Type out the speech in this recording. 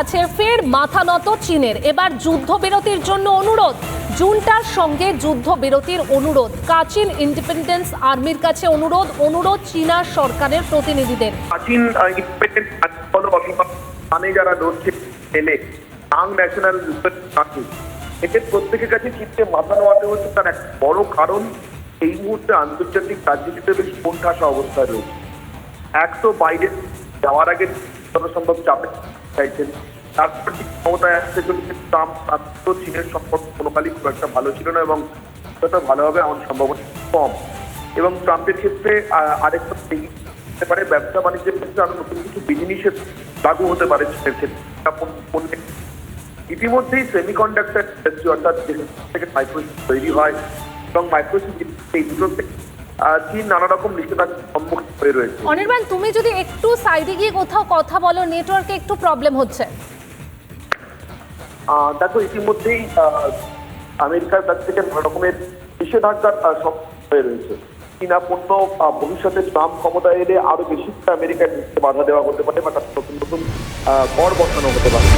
আছে ফের মাথা নত চীনের। এবার যুদ্ধবিরতির জন্য অনুরোধ। জুনটার সঙ্গে যুদ্ধবিরতির অনুরোধ। কাচিন ইন্ডিপেন্ডেন্স আর্মির কাছে অনুরোধ। অনুরোধ চীনা সরকারের প্রতিনিধিদের। অথবা মানে যারা লড়ছে, এলে আং ন্যাশনাল পার্টি এদের প্রত্যেকের কাছে চিত্তে মাথা নোয়াতে হচ্ছে তার এক বড় কারণ। এই মুহূর্তে আন্তর্জাতিক রাজনীতিতে বেশ কোণঠাসা অবস্থায় রয়েছে। এক তো বাইরে যাওয়ার আগে যত সম্ভব চাপে চাইছেন। তারপর ঠিক ক্ষমতায় আসতে চলেছে ট্রাম্প, তার চীনের সম্পর্ক কোনোকালই খুব একটা ভালো ছিল না এবং যত ভালো হবে এমন সম্ভাবনা কম। এবং ট্রাম্পের ক্ষেত্রে আরেকটা হতে পারে, ব্যবসা বাণিজ্যের ক্ষেত্রে আরও নতুন কিছু বিধিনিষেধ লাগু হতে পারে চীনের ক্ষেত্রে। ইতিমধ্যেই সেমিকন্ডাক্টর ইন্ডাস্ট্রি অর্থাৎ থেকে মাইক্রোচিপ তৈরি হয় এবং মাইক্রোচিপ এই দুটো চীন নানা রকম নিষেধাজ্ঞার সম্মুখীন হয়ে রয়েছে। অনির্বাণ তুমি যদি একটু সাইডে গিয়ে কোথাও কথা বলো নেটওয়ার্কে একটু প্রবলেম হচ্ছে। দেখো ইতিমধ্যেই আমেরিকার কাছ থেকে নানা রকমের নিষেধাজ্ঞার হয়ে রয়েছে। চীনা পণ্য ভবিষ্যতে ট্রাম্প ক্ষমতা এলে আরও বেশি করে আমেরিকায় ঢুকতে বাধা দেওয়া হতে পারে বা তার নতুন নতুন কর বসানো হতে পারে।